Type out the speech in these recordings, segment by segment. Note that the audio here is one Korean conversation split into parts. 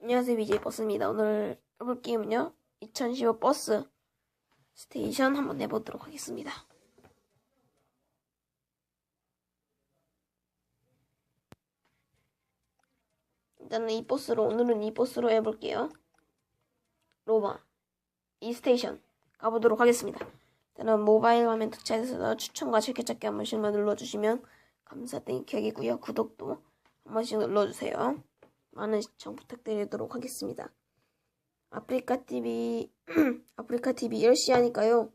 안녕하세요 BJ 버스입니다. 오늘 해볼 게임은요 2015 버스 스테이션 한번 해보도록 하겠습니다. 일단은 이 버스로 오늘은 이 버스로 해볼게요. 로마 이 스테이션 가보도록 하겠습니다. 일단은 모바일 화면 터치해서 추천과 즐겨 찾기 한 번씩만 눌러주시면 감사드리겠고요. 구독도 한 번씩 눌러주세요. 많은 시청 부탁드리도록 하겠습니다. 아프리카 TV 아프리카 TV 10시 하니까요.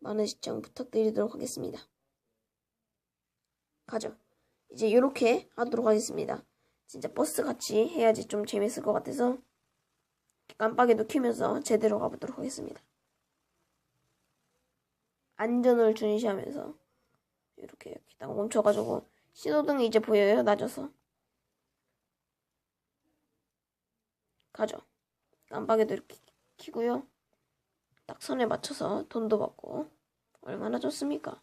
많은 시청 부탁드리도록 하겠습니다. 가죠. 이제 이렇게 하도록 하겠습니다. 진짜 버스 같이 해야지 좀 재밌을 것 같아서 깜빡이도 켜면서 제대로 가보도록 하겠습니다. 안전을 중시하면서 이렇게 이렇게 딱 멈춰가지고 신호등이 이제 보여요 낮아서 가죠. 깜빡이도 이렇게 키고요. 딱 선에 맞춰서 돈도 받고 얼마나 좋습니까?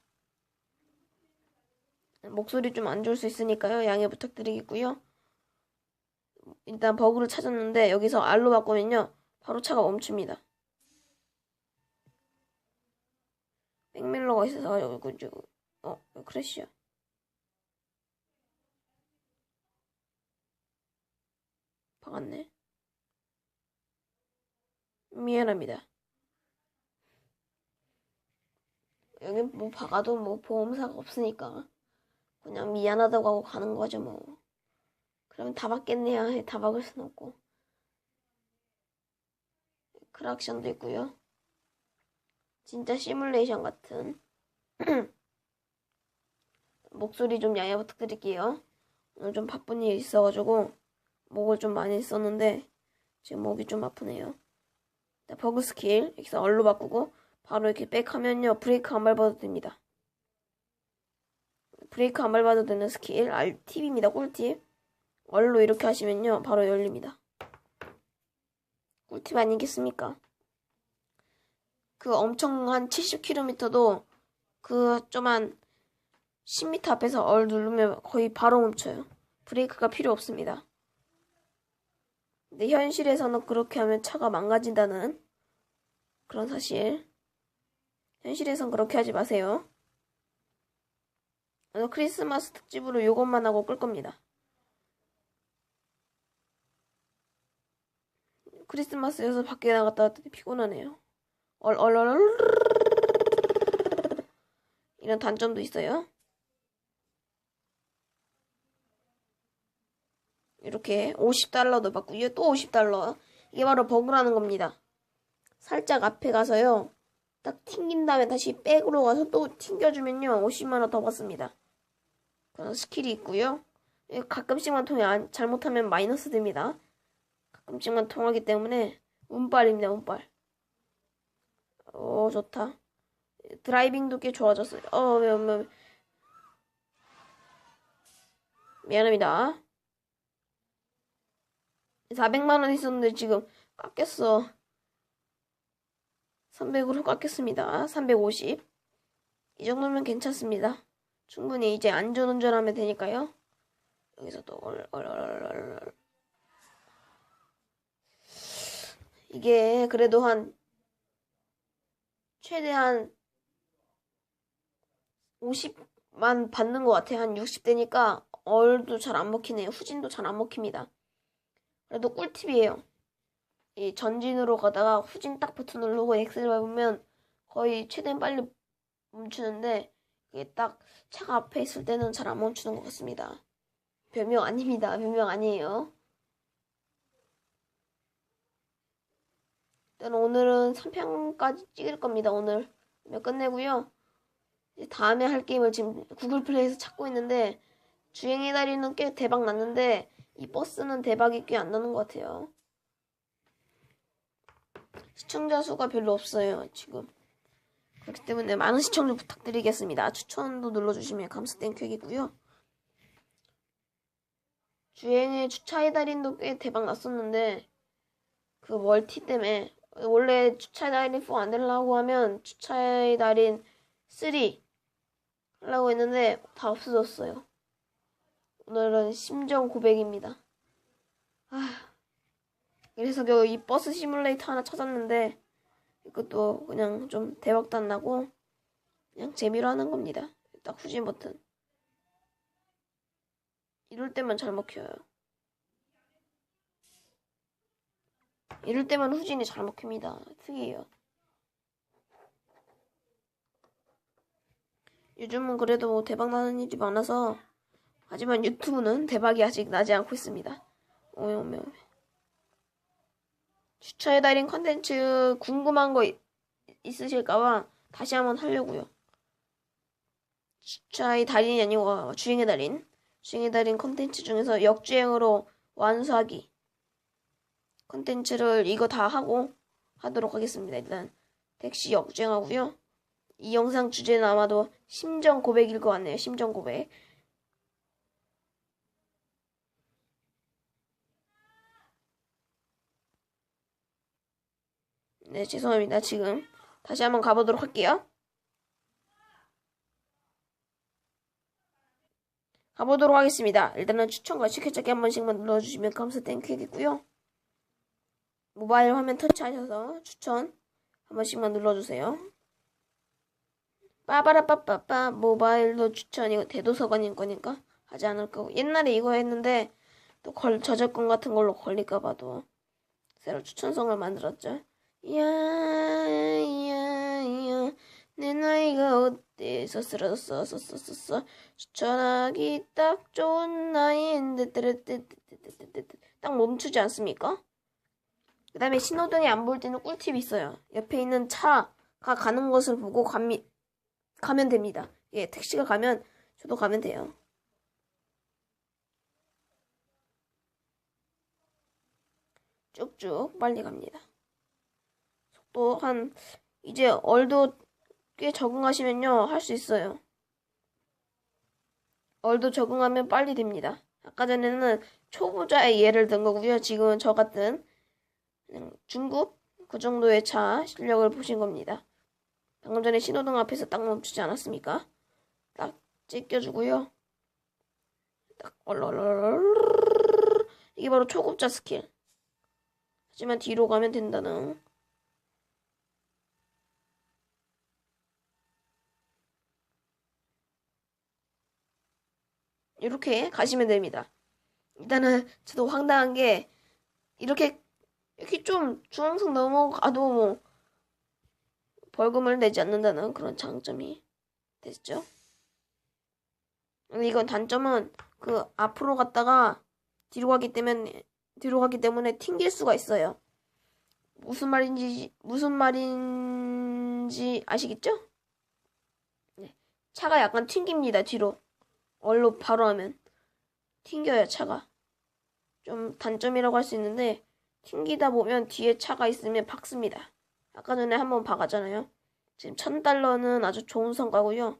목소리 좀 안 좋을 수 있으니까요. 양해 부탁드리겠고요. 일단 버그를 찾았는데 여기서 R로 바꾸면요. 바로 차가 멈춥니다. 백밀러가 있어서 여기 이제 어 크래쉬야. 박았네. 미안합니다. 여기 뭐 박아도 뭐 보험사가 없으니까 그냥 미안하다고 하고 가는 거죠 뭐. 그러면 다 박겠네요. 해, 다 박을 순 없고. 크락션도 있고요. 진짜 시뮬레이션 같은 목소리 좀 양해 부탁드릴게요. 오늘 좀 바쁜 일이 있어가지고 목을 좀 많이 썼는데 지금 목이 좀 아프네요. 자, 버그 스킬 여기서 얼로 바꾸고 바로 이렇게 백하면요 브레이크 안 밟아도 됩니다. 브레이크 안 밟아도 되는 스킬 RT입니다. 꿀팁 얼로 이렇게 하시면요 바로 열립니다. 꿀팁 아니겠습니까? 그 엄청 한 70km도 그 좀 한 10m 앞에서 얼 누르면 거의 바로 멈춰요. 브레이크가 필요 없습니다. 근데 현실에서는 그렇게 하면 차가 망가진다는 그런 사실. 현실에선 그렇게 하지 마세요. 크리스마스 특집으로 이것만 하고 끌 겁니다. 크리스마스여서 밖에 나갔다 왔더니 피곤하네요. 얼얼얼 이런 단점도 있어요. 이렇게 50달러도 받고요. 또 50달러. 이게 바로 버그라는 겁니다. 살짝 앞에 가서요. 딱 튕긴 다음에 다시 백으로 가서 또 튕겨주면요. 50만원 더 받습니다. 그런 스킬이 있고요. 가끔씩만 통해 안, 잘못하면 마이너스 됩니다. 가끔씩만 통하기 때문에 운빨입니다. 운빨. 오 좋다. 드라이빙도 꽤 좋아졌어요. 어, 미, 미, 미안합니다. 400만원 있었는데 지금 깎였어. 300으로 깎였습니다. 350. 이 정도면 괜찮습니다. 충분히 이제 안전운전하면 되니까요. 여기서 또 얼얼얼얼 이게 그래도 한 최대한 50만 받는 것 같아요. 한 60대니까 얼도 잘 안 먹히네요. 후진도 잘 안 먹힙니다. 그래도 꿀팁이에요. 이 전진으로 가다가 후진 딱 버튼 누르고 엑셀 밟으면 거의 최대한 빨리 멈추는데 이게 딱 차가 앞에 있을 때는 잘 안 멈추는 것 같습니다. 별명 아닙니다. 별명 아니에요. 일단 오늘은 3편까지 찍을 겁니다. 오늘 끝내고요. 다음에 할 게임을 지금 구글 플레이에서 찾고 있는데 주행의 달인은 꽤 대박 났는데 이 버스는 대박이 꽤 안 나는 것 같아요. 시청자 수가 별로 없어요, 지금. 그렇기 때문에 많은 시청 좀 부탁드리겠습니다. 추천도 눌러주시면 감사 땡큐이고요. 주행의 주차의 달인도 꽤 대박 났었는데 그 멀티 때문에 원래 주차의 달인 4안 되려고 하면 주차의 달인 3 하려고 했는데 다 없어졌어요. 오늘은 심정 고백입니다. 아, 그래서 겨우 이 버스 시뮬레이터 하나 찾았는데 이것도 그냥 좀 대박도 안 나고 그냥 재미로 하는 겁니다. 딱 후진 버튼. 이럴 때만 잘 먹혀요. 이럴 때만 후진이 잘 먹힙니다. 특이해요. 요즘은 그래도 뭐 대박 나는 일이 많아서 하지만 유튜브는 대박이 아직 나지 않고 있습니다. 오메 오메 오메. 주차의 달인 컨텐츠 궁금한 거 있- 있으실까봐 다시 한번 하려고요. 주차의 달인이 아니고 주행의 달인. 주행의 달인 컨텐츠 중에서 역주행으로 완수하기 컨텐츠를 이거 다 하고 하도록 하겠습니다. 일단 택시 역주행하고요. 이 영상 주제는 아마도 심정 고백일 것 같네요. 심정 고백. 네, 죄송합니다. 지금 다시 한번 가보도록 할게요. 가보도록 하겠습니다. 일단은 추천과 시켜찾기 한 번씩만 눌러주시면 감사 땡큐겠고요. 모바일 화면 터치하셔서 추천 한 번씩만 눌러주세요. 빠바라빠빠빠 모바일로 추천 이거 대도서관인 거니까 하지 않을 거고 옛날에 이거 했는데 또 걸, 저작권 같은 걸로 걸릴까 봐도 새로 추천성을 만들었죠. 야야야 내 나이가 어때서 쓰러졌어 썼었었어 추천하기 딱 좋은 나이인데 딱 멈추지 않습니까? 그 다음에 신호등이 안 보일 때는 꿀팁이 있어요. 옆에 있는 차가 가는 것을 보고 가미, 가면 됩니다. 예, 택시가 가면 저도 가면 돼요. 쭉쭉 빨리 갑니다. 속도 한 이제 얼도 꽤 적응하시면요 할 수 있어요. 얼도 적응하면 빨리 됩니다. 아까 전에는 초보자의 예를 든 거고요. 지금은 저 같은 중급 그 정도의 차 실력을 보신 겁니다. 방금 전에 신호등 앞에서 딱 멈추지 않았습니까? 딱 찢겨주고요. 딱 얼얼얼 이게 바로 초급자 스킬. 하지만 뒤로 가면 된다는 이렇게 가시면 됩니다. 일단은 저도 황당한 게 이렇게 이렇게 좀 중앙선 넘어가도 뭐 벌금을 내지 않는다는 그런 장점이 됐죠. 이건 단점은 그 앞으로 갔다가 뒤로 가기 때문에 뒤로 가기 때문에 튕길 수가 있어요. 무슨 말인지 무슨 말인지 아시겠죠? 네. 차가 약간 튕깁니다 뒤로. 얼로 바로 하면 튕겨요 차가. 좀 단점이라고 할 수 있는데 튕기다 보면 뒤에 차가 있으면 박습니다. 아까 전에 한번 박았잖아요. 지금 천 달러는 아주 좋은 성과고요.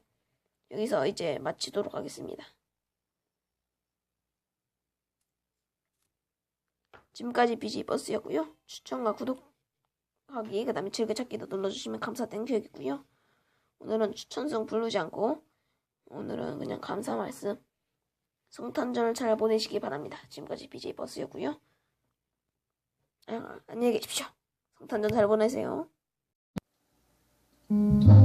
여기서 이제 마치도록 하겠습니다. 지금까지 비지버스였고요. 추천과 구독하기 그 다음에 즐겨찾기도 눌러주시면 감사 땡큐이고요. 오늘은 추천성 부르지 않고 오늘은 그냥 감사 말씀 성탄절을 잘 보내시기 바랍니다. 지금까지 비지버스였고요. 아, 안녕히 계십시오. 성탄절 잘 보내세요. 음.